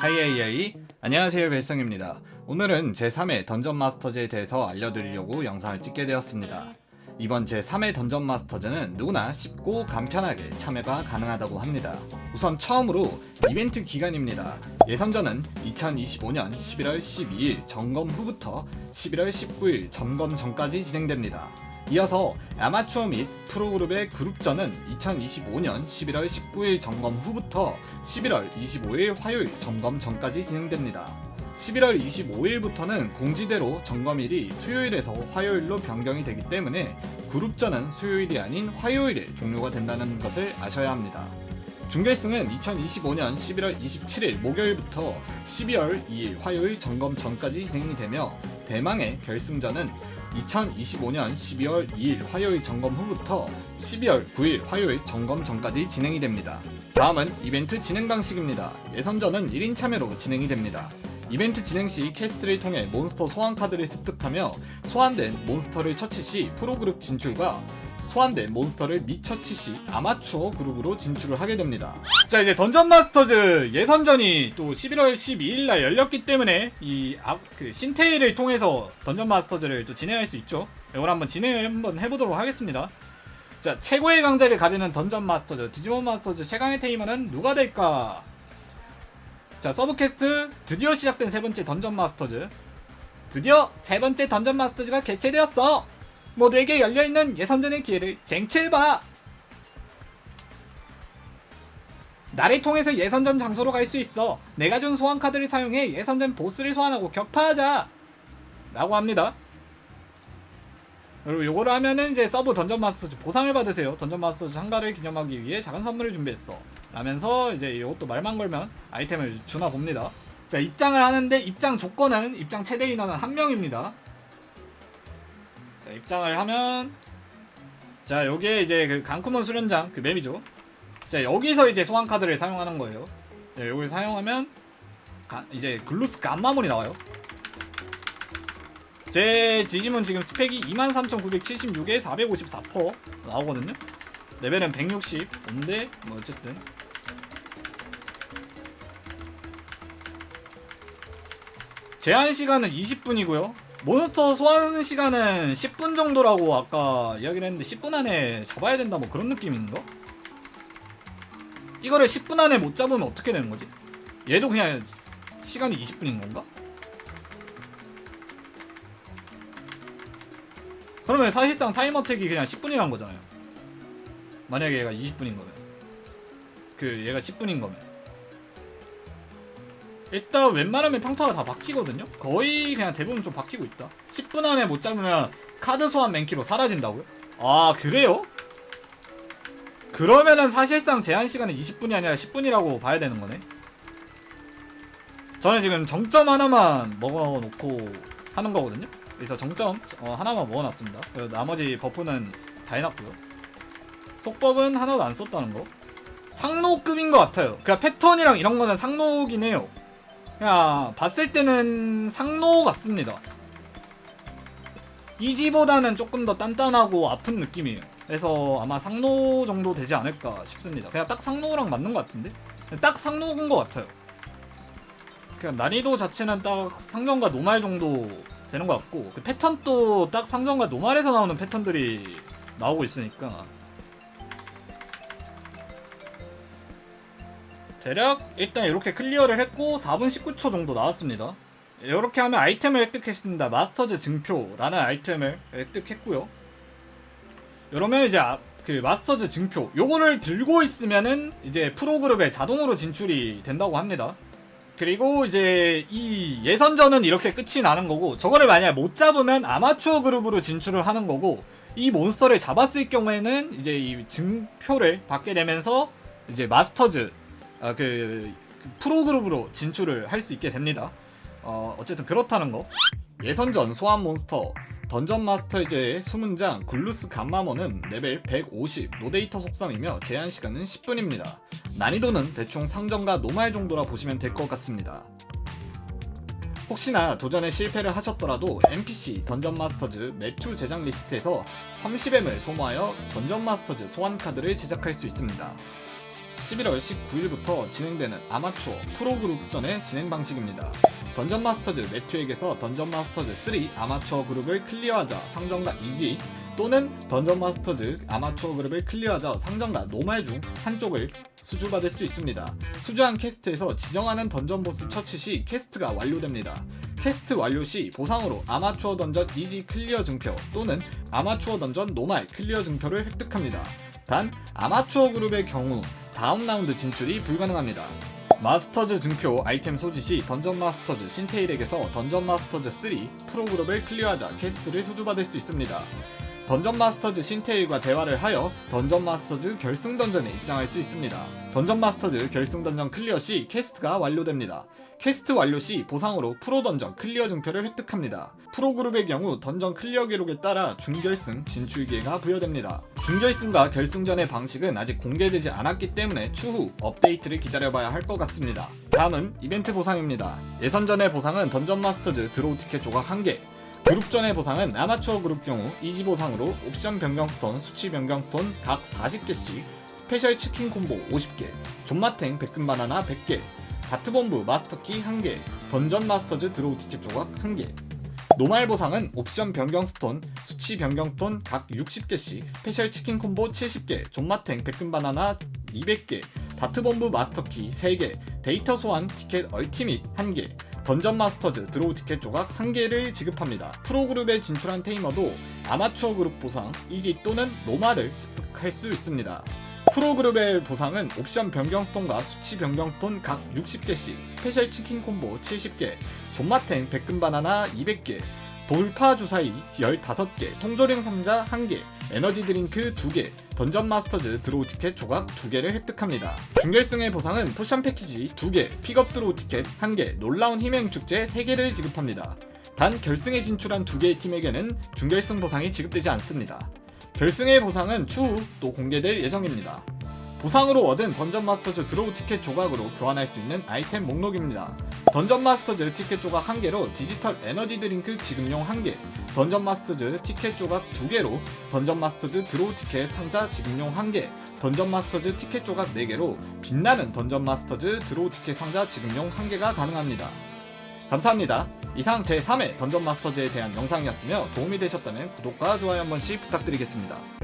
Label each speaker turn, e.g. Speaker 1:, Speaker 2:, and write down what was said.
Speaker 1: 하이하이하이. 안녕하세요 벨성입니다. 오늘은 제3회 던전 마스터즈에 대해서 알려드리려고 영상을 찍게 되었습니다. 이번 제3회 던전 마스터즈는 누구나 쉽고 간편하게 참여가 가능하다고 합니다. 우선 처음으로 이벤트 기간입니다. 예선전은 2025년 11월 12일 점검 후부터 11월 19일 점검 전까지 진행됩니다 이어서 아마추어 및 프로그룹의 그룹전은 2025년 11월 19일 점검 후부터 11월 25일 화요일 점검 전까지 진행됩니다. 11월 25일부터는 공지대로 점검일이 수요일에서 화요일로 변경이 되기 때문에 그룹전은 수요일이 아닌 화요일에 종료가 된다는 것을 아셔야 합니다. 준결승은 2025년 11월 27일 목요일부터 12월 2일 화요일 점검 전까지 진행이 되며 대망의 결승전은 2025년 12월 2일 화요일 점검 후부터 12월 9일 화요일 점검 전까지 진행이 됩니다. 다음은 이벤트 진행 방식입니다. 예선전은 1인 참여로 진행이 됩니다. 이벤트 진행 시 캐스트를 통해 몬스터 소환 카드를 습득하며 소환된 몬스터를 처치 시 프로그룹 진출과 소환된 몬스터를 미처 치 시 아마추어 그룹으로 진출을 하게 됩니다. 자 이제 던전 마스터즈 예선전이 또 11월 12일 날 열렸기 때문에 이 아, 그 신테일을 통해서 던전 마스터즈를 또 진행할 수 있죠. 이걸 한번 진행을 한번 해보도록 하겠습니다. 자 최고의 강자를 가리는 던전 마스터즈 디지몬 마스터즈 최강의 테이머는 누가 될까? 자 서브캐스트 드디어 시작된 세 번째 던전 마스터즈 드디어 세 번째 던전 마스터즈가 개최되었어. 모두에게 열려있는 예선전의 기회를 쟁취해봐! 나를 통해서 예선전 장소로 갈 수 있어. 내가 준 소환 카드를 사용해 예선전 보스를 소환하고 격파하자. 라고 합니다. 그리고 요거를 하면은 이제 서브 던전 마스터즈 보상을 받으세요. 던전 마스터즈 참가를 기념하기 위해 작은 선물을 준비했어. 라면서 이제 이것도 말만 걸면 아이템을 주나 봅니다. 자 입장을 하는데 입장 조건은 입장 최대 인원은 한 명입니다. 자, 입장을 하면 자 여기에 이제 그 강쿠먼 수련장 그 맵이죠. 자 여기서 이제 소환 카드를 사용하는 거예요. 자, 여기 사용하면 가- 이제 글루스 감마몬이 나와요. 제 지짐은 지금 스펙이 23,976에 454% 나오거든요. 레벨은 165인데 뭐 어쨌든 제한 시간은 20분이고요. 몬스터 소환 시간은 10분 정도라고 아까 이야기를 했는데 10분 안에 잡아야 된다 뭐 그런 느낌인가? 이거를 10분 안에 못 잡으면 어떻게 되는 거지? 얘도 그냥 시간이 20분인 건가? 그러면 사실상 타임 어택이 그냥 10분이란 거잖아요. 만약에 얘가 20분인 거면. 그 얘가 10분인 거면. 일단 웬만하면 평타가 다 바뀌거든요? 거의 그냥 대부분 좀 바뀌고 있다. 10분 안에 못 잡으면 카드 소환 맨키로 사라진다고요? 아, 그래요? 그러면은 사실상 제한 시간은 20분이 아니라 10분이라고 봐야 되는 거네. 저는 지금 정점 하나만 먹어놓고 하는 거거든요. 그래서 정점 어, 하나만 먹어놨습니다. 나머지 버프는 다 해놨고요. 속법은 하나도 안 썼다는 거. 상노급인 것 같아요. 그냥 패턴이랑 이런 거는 상노긴 해요. 그냥 봤을 때는 상노 같습니다. 이지보다는 조금 더 단단하고 아픈 느낌이에요. 그래서 아마 상노 정도 되지 않을까 싶습니다. 그냥 딱 상노랑 맞는 것 같은데? 딱 상노인 것 같아요. 그냥 난이도 자체는 딱 상점과 노말 정도 되는 것 같고 그 패턴도 딱 상점과 노말에서 나오는 패턴들이 나오고 있으니까 대략 일단 이렇게 클리어를 했고 4분 19초 정도 나왔습니다. 이렇게 하면 아이템을 획득했습니다. 마스터즈 증표라는 아이템을 획득했고요. 이러면 이제 아- 그 마스터즈 증표 요거를 들고 있으면은 이제 프로그룹에 자동으로 진출이 된다고 합니다. 그리고 이제 이 예선전은 이렇게 끝이 나는 거고 저거를 만약 못 잡으면 아마추어 그룹으로 진출을 하는 거고 이 몬스터를 잡았을 경우에는 이제 이 증표를 받게 되면서 이제 마스터즈 아, 그, 그 프로그룹으로 진출을 할 수 있게 됩니다. 어, 어쨌든 그렇다는 거. 예선전 소환 몬스터 던전 마스터즈의 수문장 글루스 감마모는 레벨 150 노데이터 속성이며 제한 시간은 10분입니다. 난이도는 대충 상점과 노말 정도라 보시면 될 것 같습니다. 혹시나 도전에 실패를 하셨더라도 NPC 던전 마스터즈 매출 제작 리스트에서 30M을 소모하여 던전 마스터즈 소환 카드를 제작할 수 있습니다. 11월 19일부터 진행되는 아마추어 프로그룹전의 진행 방식입니다. 던전 마스터즈 매튜에게서 던전 마스터즈 3 아마추어 그룹을 클리어하자 상점가 이지 또는 던전 마스터즈 아마추어 그룹을 클리어하자 상점가 노말 중 한쪽을 수주받을 수 있습니다. 수주한 캐스트에서 지정하는 던전 보스 처치 시 캐스트가 완료됩니다. 캐스트 완료 시 보상으로 아마추어 던전 이지 클리어 증표 또는 아마추어 던전 노말 클리어 증표를 획득합니다. 단 아마추어 그룹의 경우 다음 라운드 진출이 불가능합니다. 마스터즈 증표 아이템 소지 시 던전 마스터즈 신테일에게서 던전 마스터즈 3 프로그룹을 클리어하자 캐스트를 소주받을 수 있습니다. 던전 마스터즈 신테일과 대화를 하여 던전 마스터즈 결승 던전에 입장할 수 있습니다. 던전 마스터즈 결승 던전 클리어 시 캐스트가 완료됩니다. 캐스트 완료 시 보상으로 프로 던전 클리어 증표를 획득합니다. 프로 그룹의 경우 던전 클리어 기록에 따라 준결승 진출 기회가 부여됩니다. 준결승과 결승전의 방식은 아직 공개되지 않았기 때문에 추후 업데이트를 기다려봐야 할 것 같습니다. 다음은 이벤트 보상입니다. 예선전의 보상은 던전 마스터즈 드로우 티켓 조각 1개, 그룹전의 보상은 아마추어 그룹 경우 이지 보상으로 옵션 변경 스톤, 수치 변경 스톤 각 40개씩, 스페셜 치킨 콤보 50개, 존마탱 백금 바나나 100개, 다트본부 마스터키 1개, 던전 마스터즈 드로우 티켓 조각 1개. 노말 보상은 옵션 변경 스톤, 수치 변경 스톤 각 60개씩, 스페셜 치킨 콤보 70개, 존마탱 백금 바나나 200개, 다트본부 마스터키 3개, 데이터 소환 티켓 얼티밋 1개, 던전 마스터즈 드로우 티켓 조각 1개를 지급합니다. 프로그룹에 진출한 테이머도 아마추어 그룹 보상, 이지 또는 노마를 습득할 수 있습니다. 프로그룹의 보상은 옵션 변경 스톤과 수치 변경 스톤 각 60개씩, 스페셜 치킨 콤보 70개, 존마탱 백금 바나나 200개, 돌파 주사위 15개, 통조림 상자 1개, 에너지 드링크 2개, 던전 마스터즈 드로우 티켓 조각 2개를 획득합니다. 준결승의 보상은 포션 패키지 2개, 픽업 드로우 티켓 1개, 놀라운 희망 축제 3개를 지급합니다. 단 결승에 진출한 2개의 팀에게는 준결승 보상이 지급되지 않습니다. 결승의 보상은 추후 또 공개될 예정입니다. 보상으로 얻은 던전 마스터즈 드로우 티켓 조각으로 교환할 수 있는 아이템 목록입니다. 던전 마스터즈 티켓 조각 1개로 디지털 에너지 드링크 지급용 1개, 던전 마스터즈 티켓 조각 2개로 던전 마스터즈 드로우 티켓 상자 지급용 1개, 던전 마스터즈 티켓 조각 4개로 빛나는 던전 마스터즈 드로우 티켓 상자 지급용 1개가 가능합니다. 감사합니다. 이상 제3회 던전 마스터즈에 대한 영상이었으며 도움이 되셨다면 구독과 좋아요 한 번씩 부탁드리겠습니다.